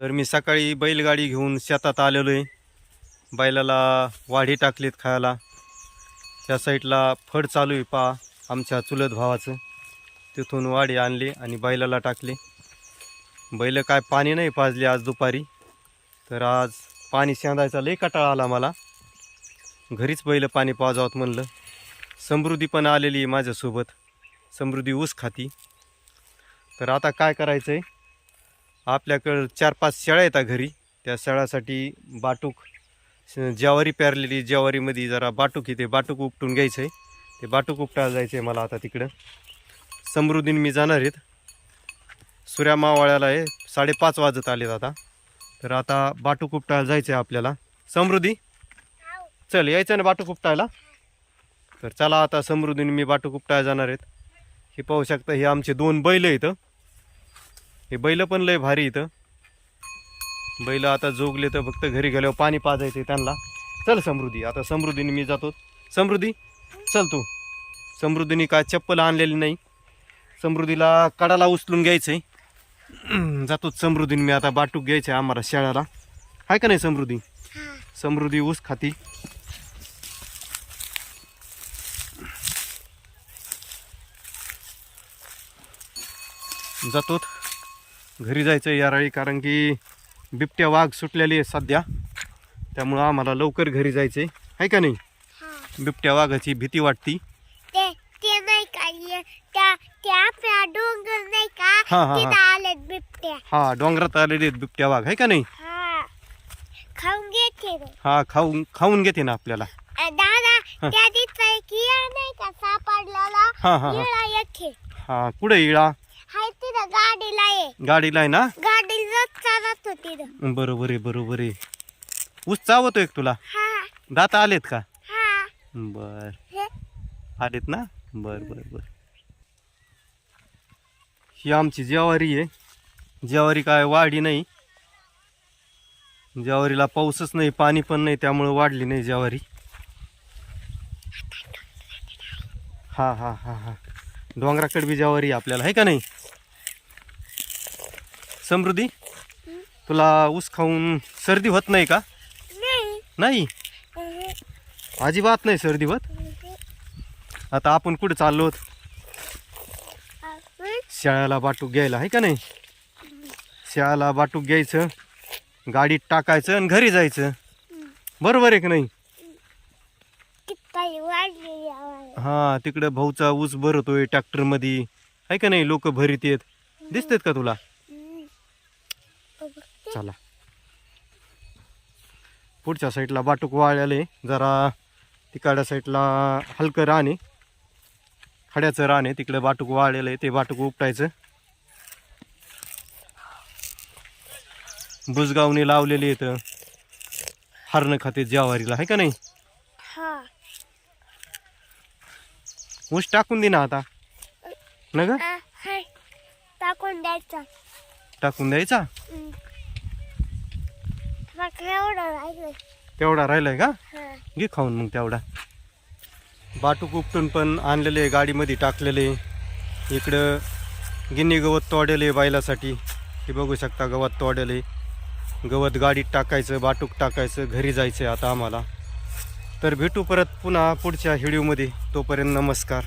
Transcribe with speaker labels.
Speaker 1: तर मी सकाळी बैलगाडी घेऊन शेतात आलेलो आहे बैलाला वाढी टाकलीत खायला. त्या साईडला फड चालू आहे पा आमच्या चुलत भावाचं. तिथून वाडी आणली आणि बैलाला टाकली. बैल काय पाणी नाही पाजली आज दुपारी. तर आज पाणी शेंदायचा लई कटाळा आला मला. घरीच बैल पाणी पाजावत म्हणलं. समृद्धी पण आलेली आहे माझ्यासोबत. समृद्धी ऊस खाती. तर आता काय करायचं आहे आपल्याकडं चार पाच शेळ्या येतात घरी. त्या शेळ्यासाठी बाटूक ज्वारी पेरलेली ज्वारीमध्ये जरा बाटूक येते. बाटूक उपटून घ्यायचं आहे. ते बाटूक उपटायला जायचं आहे मला आता तिकडं. समृद्धीन मी जाणार आहेत. सूर्या मावाळ्याला आहे. साडेपाच वाजत आलेत आता. तर आता बाटूक उपटायला जायचं आहे आपल्याला. समृद्धी चल यायचं ना बाटूक उपटायला? तर चला आता समृद्धीने मी बाटूक उपटायला जाणार आहेत. हे पाहू शकता हे आमचे दोन बैल इथं हे बैल पण लय भारी इथं. बैल आता जोगले तर फक्त घरी गेल्यावर पाणी पाजायचं त्यांना. चल समृद्धी आता समृद्धीने मी जातो. समृद्धी चल तू. समृद्धीने काय चप्पल आणलेली नाही. समृद्धीला कडाला उचलून घ्यायचंय. जातो समृद्धीने मी आता बाटूक घ्यायचं आहे आम्हाला शाळाला. आहे का नाही समृद्धी? समृद्धी ऊस खाती. जातो. घरी जायचं याराळी कारण की बिबट्या वाघ सुटलेली आहे सध्या. त्यामुळं आम्हाला लवकर घरी जायचं आहे आहे का नाही? बिबट्या वाघाची भीती वाटती.
Speaker 2: ते ते नाही का ये- त्या त्या आपल्या डोंगर नाही का?
Speaker 1: हा, हा, हा.
Speaker 2: तिथं आलेत बिबट्या.
Speaker 1: हा डोंगरात आलेले आहेत बिबट्या वाघ. आहे का नाही?
Speaker 2: हा. खाऊन घेते रे.
Speaker 1: हा खाऊन खाऊन घेते ना आपल्याला.
Speaker 2: अ, दादा
Speaker 1: हा.
Speaker 2: त्या दिवसा एक इळा नाही का सापडलेला?
Speaker 1: हा हा हा.
Speaker 2: येते.
Speaker 1: हा कुठे इळा?
Speaker 2: गाडीला
Speaker 1: आहे ना?
Speaker 2: गाडीला चालत होती रे.
Speaker 1: बरोबर आहे बरोबर आहे. ऊस चावतो एक तुला?
Speaker 2: हा.
Speaker 1: दात आलेत का?
Speaker 2: हा.
Speaker 1: बर.
Speaker 2: हे.
Speaker 1: आलेत ना? बर बर बर. ही आमची ज्वारी आहे. ज्वारी काय वाढी नाही. ज्वारीला पाऊसच नाही पाणी पण नाही त्यामुळे वाढली नाही ज्वारी. हा हा हा हा. डोंगराकडे बी ज्वारी आहे आपल्याला आहे का नाही? समृद्धी? तुला ऊस खाऊन सर्दी होत नाही का?
Speaker 2: नाही.
Speaker 1: अजिबात नाही सर्दी होत. आता आपण कुठे चाललो शाळेला बाटूक घ्यायला आहे का नाही? शाळेला बाटूक घ्यायचं गाडीत टाकायचं आणि घरी जायचं. बरोबर आहे की नाही. हा तिकडं भाऊचा ऊस भरतोय ट्रॅक्टरमध्ये. आहे का नाही? लोक भरीत येत दिसतेत का तुला? चला पुढच्या साईडला बाटूक वाळलेले जरा तिकडच्या साईडला हलकं आहे खड्याचं आहे तिकडे बाटूक वाळलेलं आहे ते बाटूक उपटायचं. बुजगावने लावलेली आहेत हरणं खाते ज्वारीला आहे का नाही?
Speaker 2: हा.
Speaker 1: ऊस टाकून दे ना आता. ना ग
Speaker 2: टाकून द्यायचं.
Speaker 1: टाकून द्यायचा? तेवढा राहिलाय का?
Speaker 2: हा.
Speaker 1: घे खाऊन मग तेवढा. बाटूक उपटून पण आणलेले गाडीमध्ये टाकलेले इकडं गिन्नी गवत तोडेले बैलासाठी. हे बघू शकता गवत तोडेले गवत गाडीत टाकायचं बाटूक टाकायचं घरी जायचं आता आम्हाला. तर भेटू परत पुन्हा पुढच्या व्हिडिओमध्ये. तोपर्यंत नमस्कार.